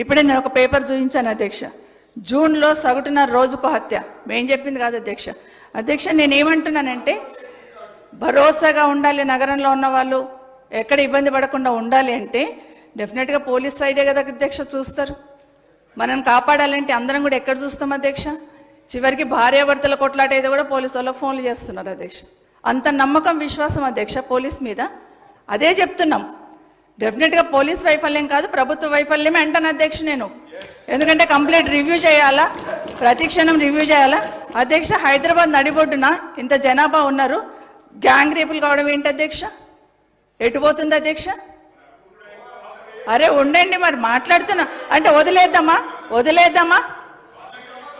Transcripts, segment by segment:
ఇప్పుడే నేను ఒక పేపర్ చూపించాను అధ్యక్ష. జూన్లో సగటున రోజుకు హత్య. మేం చెప్పింది కాదు అధ్యక్ష. అధ్యక్ష నేను ఏమంటున్నానంటే భరోసాగా ఉండాలి నగరంలో ఉన్న వాళ్ళు ఎక్కడ ఇబ్బంది పడకుండా ఉండాలి అంటే డెఫినెట్గా పోలీస్ సైడే కదా అధ్యక్ష చూస్తారు. మనం కాపాడాలంటే అందరం కూడా ఎక్కడ చూస్తాం అధ్యక్ష? చివరికి భార్యాభర్తల కొట్లాట ఏదో కూడా పోలీసు వాళ్ళకి ఫోన్లు చేస్తున్నారు అధ్యక్ష. అంత నమ్మకం విశ్వాసం అధ్యక్ష పోలీస్ మీద. అదే చెప్తున్నాం. డెఫినెట్గా పోలీస్ వైఫల్యం కాదు ప్రభుత్వ వైఫల్యమే అంటాను అధ్యక్ష నేను. ఎందుకంటే కంప్లీట్ రివ్యూ చేయాలా? ప్రతి క్షణం రివ్యూ చేయాలా? అధ్యక్ష హైదరాబాద్ నడిబొడ్డున ఇంత జనాభా ఉన్నారు. గ్యాంగ్ రేపులు కావడం ఏంటి అధ్యక్ష? ఎటు పోతుంది అధ్యక్ష? అరే ఉండండి మరి మాట్లాడుతున్నా. అంటే వదిలేద్దామా? వదిలేద్దామా?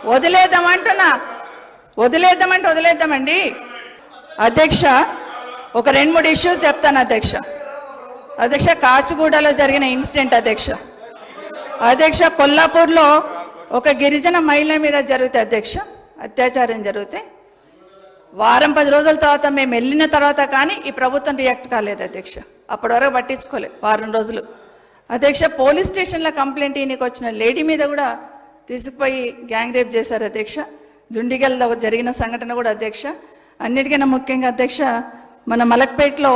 వదిలేద్దామా అంటున్నా. వదిలేద్దామంటే వదిలేద్దామండి. అధ్యక్ష ఒక రెండు మూడు ఇష్యూస్ చెప్తాను అధ్యక్ష. అధ్యక్ష కాచిగూడలో జరిగిన ఇన్సిడెంట్ అధ్యక్ష. అధ్యక్ష కొల్లాపూర్లో ఒక గిరిజన మహిళ మీద జరిగితే అధ్యక్ష. అత్యాచారం జరిగితే వారం పది రోజుల తర్వాత మేము వెళ్ళిన తర్వాత కానీ ఈ ప్రభుత్వం రియాక్ట్ కాలేదు అధ్యక్ష. అప్పటి వరకు పట్టించుకోలే వారం రోజులు. అధ్యక్ష పోలీస్ స్టేషన్లో కంప్లైంట్ ఈయనకి వచ్చిన లేడీ మీద కూడా తీసుకుపోయి గ్యాంగ్ రేప్ చేశారు అధ్యక్ష. దుండిగల్లో జరిగిన సంఘటన కూడా అధ్యక్ష. అన్నిటికన్నా ముఖ్యంగా అధ్యక్ష మన మలక్పేటలో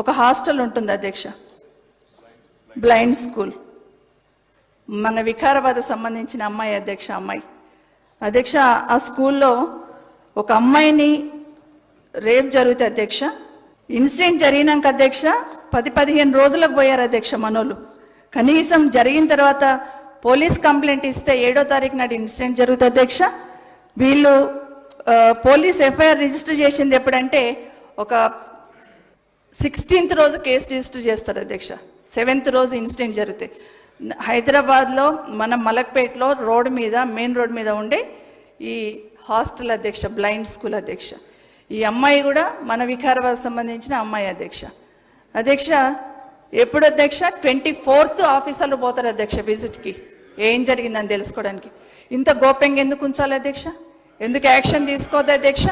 ఒక హాస్టల్ ఉంటుంది అధ్యక్ష. Blind school. మన వికారాబాద్ సంబంధించిన అమ్మాయి అధ్యక్ష అమ్మాయి. అధ్యక్ష ఆ స్కూల్లో ఒక అమ్మాయిని రేప్ జరిగితే అధ్యక్ష. ఇన్సిడెంట్ జరిగినాక అధ్యక్ష పది పదిహేను రోజులకు పోయారు అధ్యక్ష మనోళ్ళు. కనీసం జరిగిన తర్వాత పోలీస్ కంప్లైంట్ ఇస్తే ఏడో తారీఖు నాటి ఇన్సిడెంట్ జరుగుతుంది అధ్యక్ష. వీళ్ళు పోలీస్ ఎఫ్ఐఆర్ రిజిస్టర్ చేసింది ఎప్పుడంటే ఒక సిక్స్టీన్త్ రోజు కేసు రిజిస్టర్ చేస్తారు అధ్యక్ష. సెవెంత్ రోజు ఇన్సిడెంట్ జరుగుతాయి హైదరాబాద్లో మన మలక్పేటలో రోడ్ మీద మెయిన్ రోడ్ మీద ఉండే ఈ హాస్టల్ అధ్యక్ష బ్లైండ్ స్కూల్ అధ్యక్ష. ఈ అమ్మాయి కూడా మన వికారాబాద్ సంబంధించిన అమ్మాయి అధ్యక్ష. అధ్యక్ష ఎప్పుడు అధ్యక్ష? ట్వంటీ ఫోర్త్ ఆఫీసర్లు పోతారు అధ్యక్ష విజిట్కి. ఏం జరిగిందని తెలుసుకోవడానికి. ఇంత గోప్యంగా ఎందుకు ఉంచాలి అధ్యక్ష? ఎందుకు యాక్షన్ తీసుకోవద్దు అధ్యక్ష?